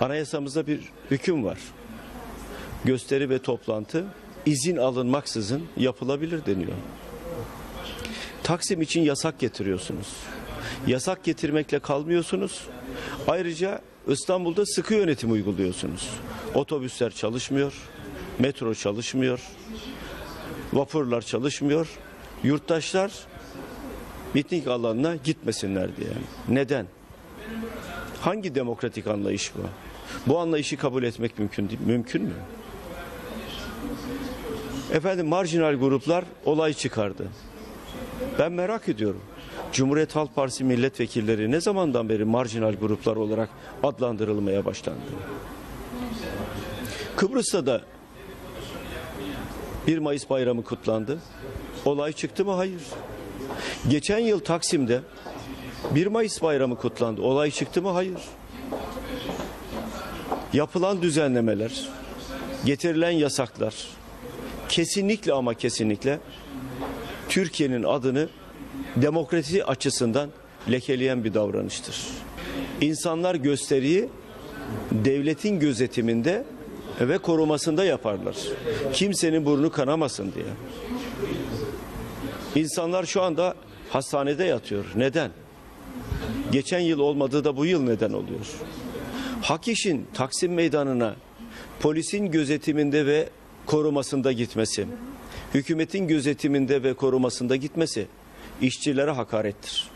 Anayasamızda bir hüküm var. Gösteri ve toplantı izin alınmaksızın yapılabilir deniyor. Taksim için yasak getiriyorsunuz. Yasak getirmekle kalmıyorsunuz. Ayrıca İstanbul'da sıkı yönetim uyguluyorsunuz. Otobüsler çalışmıyor, metro çalışmıyor, vapurlar çalışmıyor. Yurttaşlar miting alanına gitmesinler diye. Neden? Hangi demokratik anlayış bu? Bu anlayışı kabul etmek mümkün değil, mümkün mü? Efendim marjinal gruplar olay çıkardı. Ben merak ediyorum. Cumhuriyet Halk Partisi milletvekilleri ne zamandan beri marjinal gruplar olarak adlandırılmaya başlandı? Kıbrıs'ta da 1 Mayıs bayramı kutlandı. Olay çıktı mı? Hayır. Geçen yıl Taksim'de 1 Mayıs bayramı kutlandı. Olay çıktı mı? Hayır. Yapılan düzenlemeler, getirilen yasaklar kesinlikle ama kesinlikle Türkiye'nin adını demokrasi açısından lekeleyen bir davranıştır. İnsanlar gösteriyi devletin gözetiminde ve korumasında yaparlar. Kimsenin burnu kanamasın diye. İnsanlar şu anda hastanede yatıyor. Neden? Geçen yıl olmadığı da bu yıl neden oluyor? Hak işin Taksim Meydanı'na polisin gözetiminde ve korumasında gitmesi, hükümetin gözetiminde ve korumasında gitmesi işçilere hakarettir.